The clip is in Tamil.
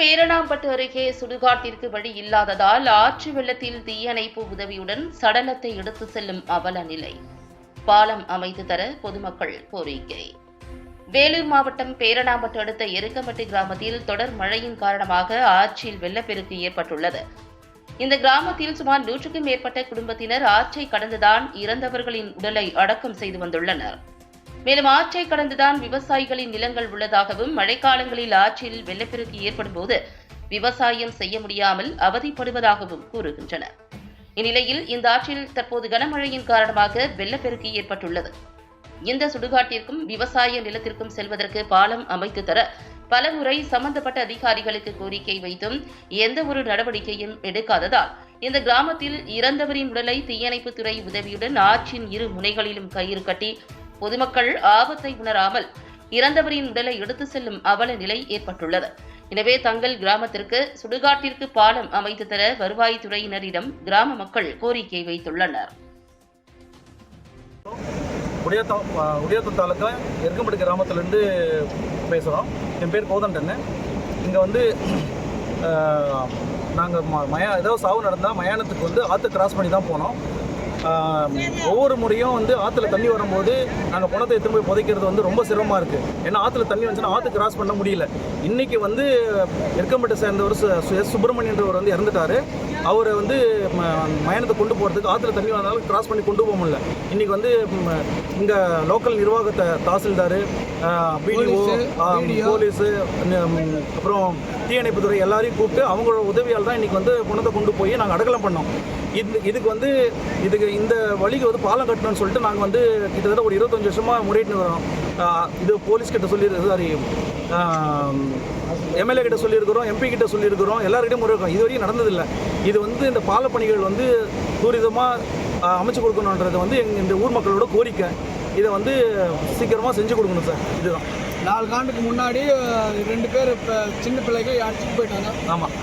பேரணாம்பட்டு அருகே சுடுகாட்டிற்கு வழி இல்லாததால் ஆற்று வெள்ளத்தில் தீயணைப்பு உதவியுடன் சடலத்தை எடுத்து செல்லும் அவல நிலை. பாலம் அமைத்து தர பொதுமக்கள் கோரிக்கை. வேலூர் மாவட்டம் பேரணாம்பட்டு அடுத்த எருக்கம்பட்டி கிராமத்தில் தொடர் மழையின் காரணமாக ஆற்றில் வெள்ளப்பெருக்கு ஏற்பட்டுள்ளது. இந்த கிராமத்தில் சுமார் நூற்றுக்கும் மேற்பட்ட குடும்பத்தினர் ஆற்றை கடந்துதான் இறந்தவர்களின் உடலை அடக்கம் செய்து வந்துள்ளனர். மேலும் ஆற்றை கடந்துதான் விவசாயிகளின் நிலங்கள் உள்ளதாகவும் மழைக்காலங்களில் ஆற்றில் வெள்ளப்பெருக்கு ஏற்படும் போது விவசாயம் செய்ய முடியாமல் அவதிப்படுவதாகவும் கூறுகின்றனர். இந்நிலையில் இந்த ஆற்றில் தற்போது கனமழையின் காரணமாக வெள்ளப்பெருக்கு ஏற்பட்டுள்ளது. இந்த சுடுகாட்டிற்கும் விவசாய நிலத்திற்கும் செல்வதற்கு பாலம் அமைத்து தர பலமுறை சம்பந்தப்பட்ட அதிகாரிகளுக்கு கோரிக்கை வைத்தும் எந்த ஒரு நடவடிக்கையும் எடுக்காததால் இந்த கிராமத்தில் இறந்தவரின் உடலை தீயணைப்புத்துறை உதவியுடன் ஆற்றின் இரு முனைகளிலும் கயிறு கட்டி பொதுமக்கள் ஆபத்தை உணராமல் இறந்தவரின் உடலை எடுத்து செல்லும் அவல நிலை ஏற்பட்டுள்ளது. எனவே தங்கள் கிராமத்திற்கு சுடுகாட்டிற்கு பாலம் அமைத்து தர வருவாய்த்துறையினரிடம் கிராம மக்கள் கோரிக்கை வைத்துள்ளனர். உடையத்தூர் தாலுக்கா எருக்கம்பட்டி கிராமத்துலேருந்து பேசுகிறோம் என் பேர் கோதண்டன்னு இங்கே வந்து நாங்கள் ம மயா ஏதோ சாவு நடந்தால் மயானத்துக்கு வந்து ஆற்று கிராஸ் பண்ணி தான் போனோம். ஒவ்வொரு முறையும் வந்து ஆற்றுல தண்ணி வரும்போது நாங்கள் பணத்தை எடுத்து போய் புதைக்கிறது வந்து ரொம்ப சிரமமாக இருக்குது ஏன்னா ஆற்றுல தண்ணி வந்துச்சுன்னா ஆற்று கிராஸ் பண்ண முடியல. இன்றைக்கி வந்து எருக்கம்பட்டை சேர்ந்தவர் சுப்பிரமணியன்றவர் வந்து இறந்துட்டார். அவரை வந்து ம- மயானத்தை கொண்டு போகிறதுக்கு ஆற்றுல தண்ணி வந்தாலும் கிராஸ் பண்ணி கொண்டு போக முடியல. இன்றைக்கி வந்து இங்கே லோக்கல் நிர்வாகத்தை தாசில்தார் பிடிஓ போலீஸு அப்புறம் தீயணைப்புத்துறை எல்லாரையும் கூப்பிட்டு அவங்களோட உதவியால் தான் இன்றைக்கி வந்து பணத்தை கொண்டு போய் நாங்கள் அடக்கலம் பண்ணோம். இது இதுக்கு வந்து இதுக்கு இந்த வழிக்கு வந்து பாலம் கட்டணும்னு சொல்லிட்டு நாங்கள் வந்து கிட்டத்தட்ட ஒரு இருபத்தஞ்சு வருஷமாக முறையிட்டு வரோம் இது போலீஸ் கிட்ட சொல்லி சாரி எம்எல்ஏ கிட்ட சொல்லியிருக்கிறோம் எம்பி கிட்ட சொல்லியிருக்கிறோம் எல்லாருக்கிட்டையும் முறை இருக்கோம் இது வரைக்கும் நடந்ததில்லை. இது வந்து இந்த பாலப் பணிகள் வந்து துரிதமாக அமைச்சு கொடுக்கணுன்றது வந்து எங்கள் இந்த ஊர் மக்களோட கோரிக்கை. இதை வந்து சீக்கிரமாக செஞ்சு கொடுக்கணும் சார். இதுதான். நாலு ஆண்டுக்கு முன்னாடி ரெண்டு பேர் இப்போ சின்ன பிள்ளைங்க அடிச்சுட்டு போயிட்டாங்க. ஆமாம்